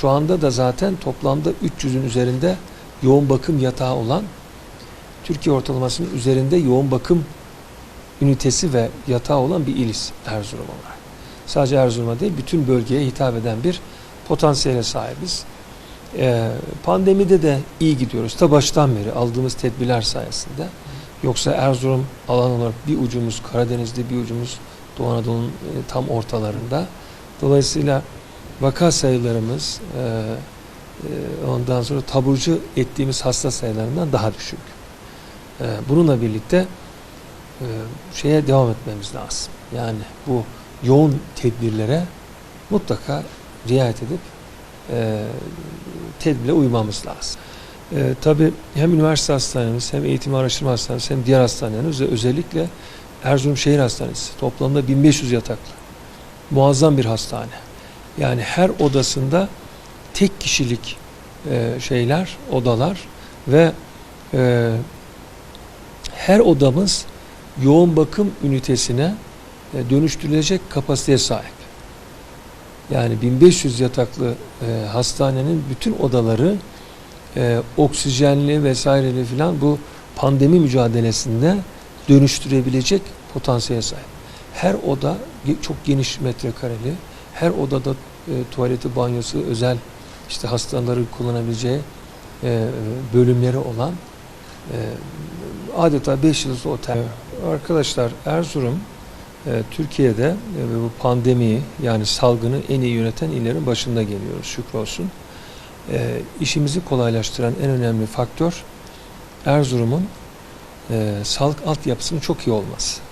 şu anda da zaten toplamda 300'ün üzerinde yoğun bakım yatağı olan Türkiye ortalamasının üzerinde yoğun bakım ünitesi ve yatağı olan bir iliz Erzurum olarak. Sadece Erzurum'a değil bütün bölgeye hitap eden bir potansiyele sahibiz. Ee, pandemide de iyi gidiyoruz. Ta baştan beri aldığımız tedbirler sayesinde. Yoksa Erzurum alan olarak bir ucumuz Karadeniz'de bir ucumuz Doğu Anadolu'nun e, tam ortalarında. Dolayısıyla vaka sayılarımız e, e, ondan sonra taburcu ettiğimiz hasta sayılarından daha düşük. E, bununla birlikte e, şeye devam etmemiz lazım. Yani bu yoğun tedbirlere mutlaka riayet edip e, tedbire uymamız lazım. E, tabii hem üniversite hastanemiz hem eğitim araştırma hastanemiz hem diğer hastanelerimiz ve özellikle Erzurum Şehir Hastanesi toplamda 1500 yataklı. Muazzam bir hastane. Yani her odasında tek kişilik e, şeyler, odalar ve e, her odamız yoğun bakım ünitesine e, dönüştürülecek kapasiteye sahip. Yani 1500 yataklı e, hastanenin bütün odaları e, oksijenli vesaireli filan bu pandemi mücadelesinde dönüştürebilecek potansiyele sahip. Her oda çok geniş metrekareli. Her odada e, tuvaleti, banyosu, özel işte hastaları kullanabileceği e, bölümleri olan e, adeta 5 yıldızlı otel. Arkadaşlar Erzurum e, Türkiye'de e, bu pandemiyi yani salgını en iyi yöneten illerin başında geliyoruz şükrolsun. E, işimizi kolaylaştıran en önemli faktör Erzurum'un e, sağlık altyapısının çok iyi olması.